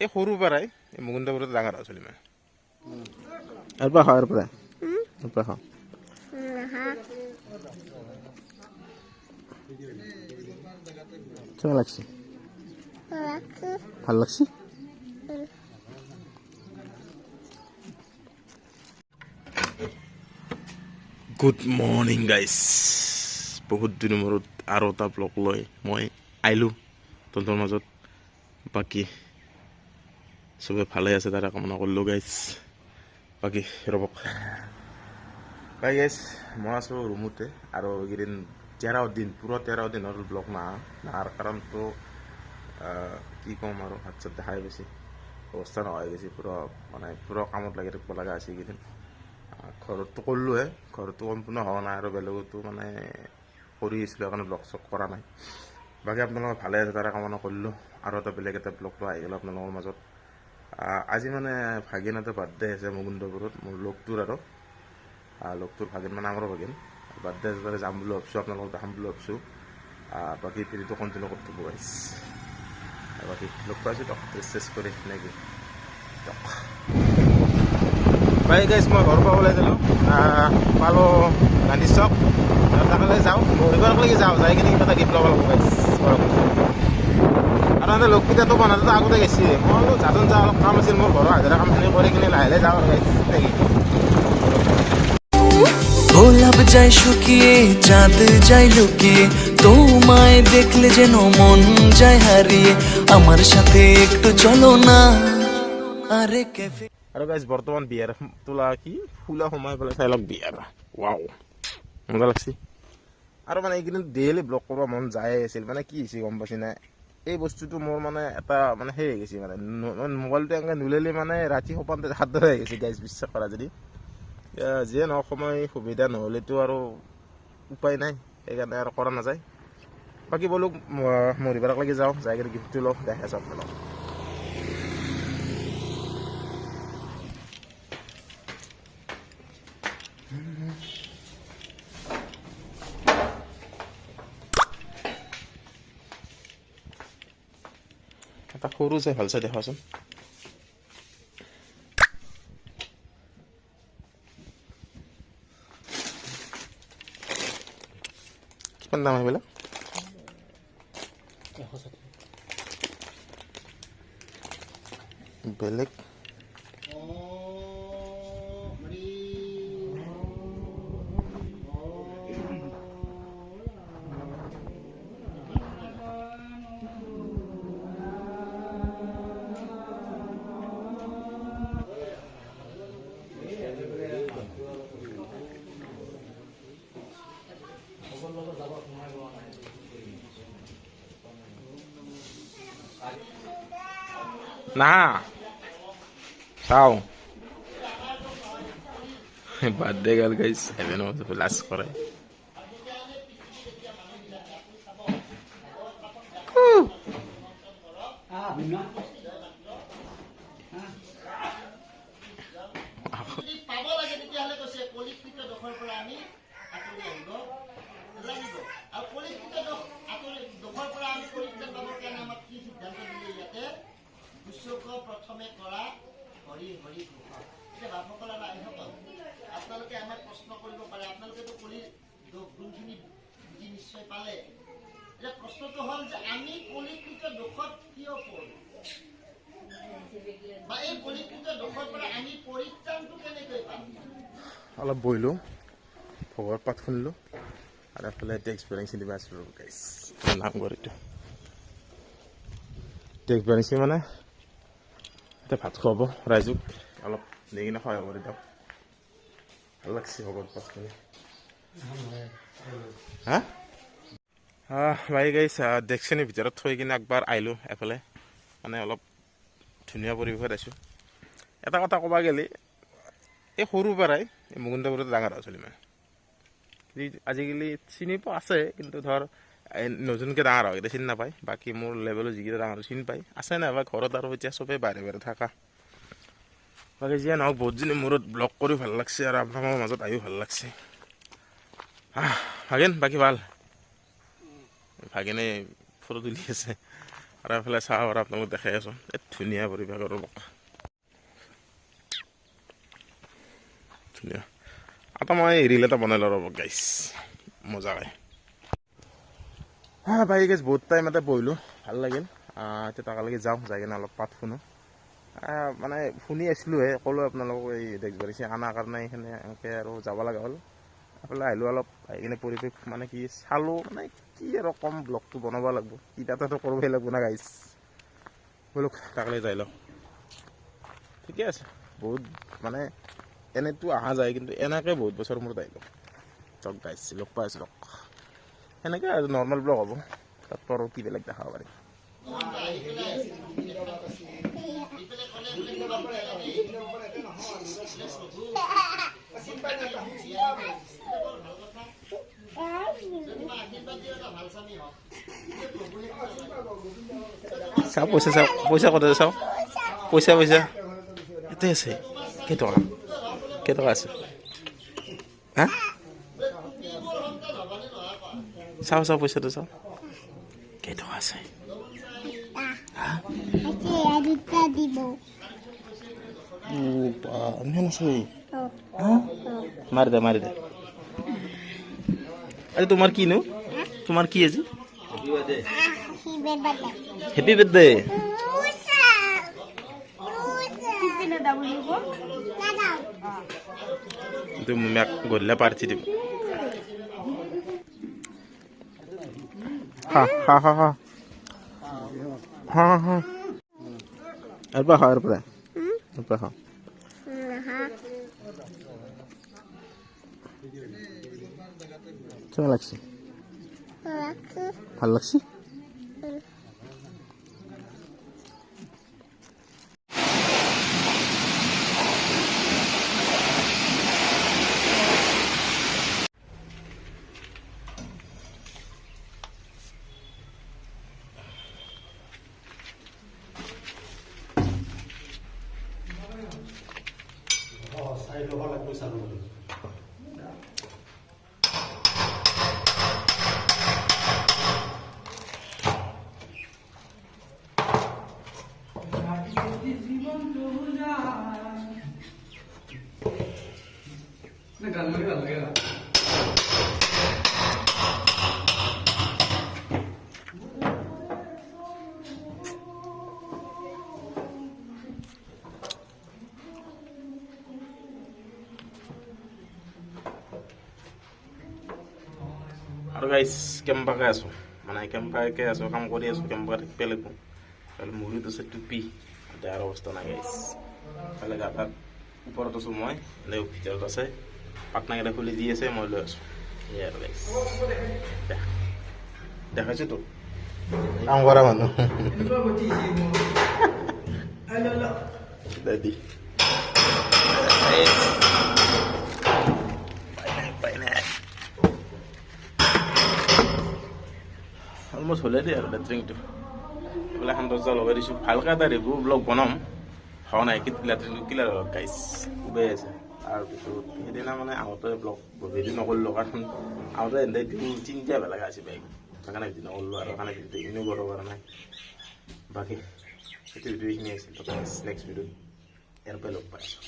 এই সৰুৰ পৰাই এই মুকুন্দপুৰতে ডাঙৰ হ'ল চলি মানে। পৰা খাওঁ পৰা পৰা খাওঁ কেমন লাগছে? ভালো লাগছে? গুড মৰ্ণিং গাইজ বহুত দিনৰ মূৰত আৰু এটা ব্লগ লৈ মই আহিলোঁ। তহঁতৰ মাজত। বাকী চবে ভালে আছে তাৰে কামনা কৰিলোঁ গাইজ বাকী, ৰ'বক। বাই গাইজ মই আছোঁ ৰুমতে আৰু এইকেইদিন তেৰ দিন, পুৰা তেৰ দিনৰ ব্লগ নাহা নাহাৰ কাৰণটো কি ক'ম আৰু হাত চাত দেখাই বেছি। অৱস্থা নোহোৱা হৈ গৈছে পুৰা মানে পুৰা কামত লাগি থাকিব লগা হৈছে এইকেইদিন। ঘৰততো কৰিলোঁহে ঘৰতো সম্পূৰ্ণ হোৱা নাই আৰু বেলেগতো মানে কৰি আছিলোঁ, সেইকাৰণে ব্লগ চগ কৰা নাই। বাকী আপোনালোকে ভালে আছে, তাৰে কামনা কৰিলোঁ। আৰু এটা বেলেগ এটা ব্লগ লৈ আহি গ'ল আপোনালোকৰ মাজত। আজি মানে ভাগিন এটা বাৰ্থডে আছে মুকুন্দপুৰত মোৰ লগটোৰ আৰু। লগটোৰ ভাগিন মানে আমাৰো ভাগিন। বাৰ্থডে আছে যাম বুলি ভাবিছোঁ আপোনালোকক দেখাম বুলি ভাবিছোঁ। বাকী ভিডিঅ'টো কণ্টিনিউ কৰি থাকিব গাইছ বাকী লগ পাইছোঁ দিয়ক চেছ কৰি নেকি? দিয়ক বাই গাইছ মই ঘৰৰ পৰা ওলাই দিলোঁ পালোঁ গান্ধী চক। তালৈ যাওঁ। মৰিবাৰলৈকে যাওঁ, যাই কিনে কিবা এটা গিফ্ট ল'ব লাগিব ঘৰত আৰু বনাওঁতে আগতে গেছি। মই বোলো অলপ কাম আছিল মোৰ ঘৰৰ হাজিৰা কামখিনি কৰি কিনে লাহে লাহে যাওঁ নেকি গোলাপ যায় শুকিয়ে চাঁদ যায় লুকিয়ে তোমায় দেখলে যেন মন যায় হারিয়ে। আমার সাথে একটু চলো না আরে ক্যাফে আৰু গাইজ বৰ্তমান বিয়াৰ তোলা কি? ফুলা সোমাই পেলাই চাই লওক বিয়াৰ। ৱাও মজা লাগছে। আৰু মানে এইকেইদিন ডেইলি ব্লগ কৰিব মন যায় আছিল। মানে কি হৈছে গম পাইছি নাই? এই বস্তুটো মোৰ মানে এটা মানে সেই হৈ গৈছে মানে মোবাইলটো এনেকৈ নোলালে মানে ৰাতি সপোনতে হাত ধৰা হৈ গৈছে গাইজ বিশ্বাস কৰা যদি। যিয়ে নহওক সময় সুবিধা নহ'লেতো আৰু উপায় নাই সেইকাৰণে আৰু কৰা নাযায়। বাকী বোলো মৰিবাৰক লাগি যাওঁ যাই কিনে গিফ্টটো লওঁ দেখাই আপোনালোকক। এটা সৰু চাই ভালো চাই দেখুৱাচোন কিমান দাম সেইবিলাক বেলেগ Na. Tchau. Bate, galera, guys. É mesmo, eu vou lá se correr. পাব লাগে তেতিয়াহ'লে কৈছে পলিটিকা দখল কৰা আমি আঁতৰিব লাগিব এতিয়া হ'ল যে আমি কলিকৃত দোষত কিয় পৰোঁ বা এই কলিকৃত দোষৰ পৰা আমি পৰিত্ৰাণটো কেনেকৈ পাম? অলপ বহিলোঁ ভগৱত পাঠ শুনিলোঁ আৰু এফালে টেক্স বেলেঞ্চ দিব আছিলোঁ গাইছ নাম কৰিটো টেক্স বেলেঞ্চি মানে এতিয়া ভাত খুৱাব ৰাইজক অলপ নি কিনে সহায় কৰি দিয়ক। ভালো লাগছে ভগৱত পাঠ শুনি হা? বাই গাইছ ডেক্সিনীৰ ভিতৰত থৈ কিনে একবাৰ আহিলোঁ এফালে। মানে অলপ ধুনীয়া পৰিৱেশত আছোঁ। এটা কথা ক'বা গ'লে এই সৰুৰ পৰাই এই মুকুন্দপুৰতে ডাঙৰ চলি মানে আজিকালি চিনি পোৱা আছে কিন্তু ধৰ নতুনকৈ ডাঙৰ হয় এতিয়া চিনি নাপায়। বাকী মোৰ লেভেলৰ যিকেইটা ডাঙৰ চিনি পায়। আছে নাইবা ঘৰত আৰু এতিয়া চবেই বাহিৰে বাহিৰে থাকা। বাকী যিয়ে নহওক বহুত দিনৰ মূৰত ব্লগ কৰি ভালো লাগছে আৰু আপোনালোকৰ মাজত আহিও ভালো লাগছে। আহ, ভাগিন বাকী ভালো? ভাগিনে ফটো তুলি আছে। আৰু এফালে চাহ আৰু আপোনালোক দেখাই আছোঁ। এই ধুনীয়া পৰিৱেশ আৰু ৰ'ব ধুনীয়া। এটা মই ৰিল এটা বনাই লওঁ ৰ'ব গাইছ মজাকৈ হা বাই গাইছ বহুত টাইম এটা বহিলোঁ। ভাল লাগিল। এতিয়া তাকালৈকে যাওঁ। যাই কিনে অলপ পাত শুনো। মানে শুনি আছিলোঁহে। ক'লোঁ আপোনালোকক এই দেশবাৰীছে অনাৰ কাৰণে এইখিনি এনেকৈ আৰু যাব লগা হ'ল। এফালে আহিলোঁ অলপ। আহি কিনে পৰিৱেশ মানে কি চালোঁ মানে কি আৰু কম ব্লগটো বনাব লাগিব? এটাতো কৰিবই লাগিব না গাইছ বোলো তাকলৈ যাই লওঁ ঠিকে আছে। বহুত মানে এনেতো অহা যায় কিন্তু এনেকৈ বহুত বছৰ মূৰত আহিলোঁ লগ গাইছ লগ পাই আছোঁ লগ সেনেকৈ আৰু নৰ্মেল ব্লগ হ'ব। তাততো আৰু কি বেলেগ দেখাব পাৰিম চাওঁ পইচা চাওঁ পইচা ক'ত আছে চাওঁ পইচা পইচা ইয়াতে আছে কেইটকা কেইটকা আছে হা চাওঁ চাওঁ পইচাটো চাওঁ কেইটকা আছে আছে দুটা দিব ও বা ইমান আছে হা মাৰি দে মাৰি দে আরে তোমার কি নো তোমার কি আছে হিবের বাটা হ্যাপি বার্থডে উষা উষা দাদা তুমি ম্যাক গল্লা পারছি তুমি হা হা হা হা হা হা এরপর হা এরপর এরপর হা কেমন লাগছে ভাল লাগছে আৰু গাইছ কেম্পাকে আছোঁ মানে কেম্পাকে আছোঁ কাম কৰি আছোঁ কেম্পাকে থাকিব লাগিব কালি মূৰত আছে টুপি দেহাৰ অৱস্থা নাই গাইছ কালি গাঁতাত ওপৰত আছোঁ মই এনে ভিতৰত আছে। পাটনাকেইটা খুলি দি আছে মই লৈ আছোঁ। সেয়াই আৰু গাইছ দেখ তো কাম কৰা মানুহ। দে দি পাই নাই পাই নাই। অলমষ্ট হ'লে দেই আৰু লেট্ৰিনটো এইবিলাক এখন দৰ্জা লগাই দিছোঁ। ভালকৈ এটা ৰিভিউ ব্লগ বনাম। হোৱা নাই, কি লেট্ৰিনটো কিলাৰ হ'ল গাইছ উবেই আছে তাৰপিছত সেইদিনা মানে আহোঁতে ব্লগ ভিডিঅ' নকৰিলোঁ কাৰণ আহোঁতে এনে ভিডিঅ' তিনিটা বেলেগ আছে বাইক সেইকাৰণে ভিডিঅ' নকৰিলোঁ আৰু সেইকাৰণে ভিডিঅ'টো এনেও কৰিব পৰা নাই। বাকী, সেইটো ভিডিঅ' এইখিনি আছিল নেক্সট ভিডিঅ'ত ইয়াৰ পৰাই লগ পাই আছোঁ।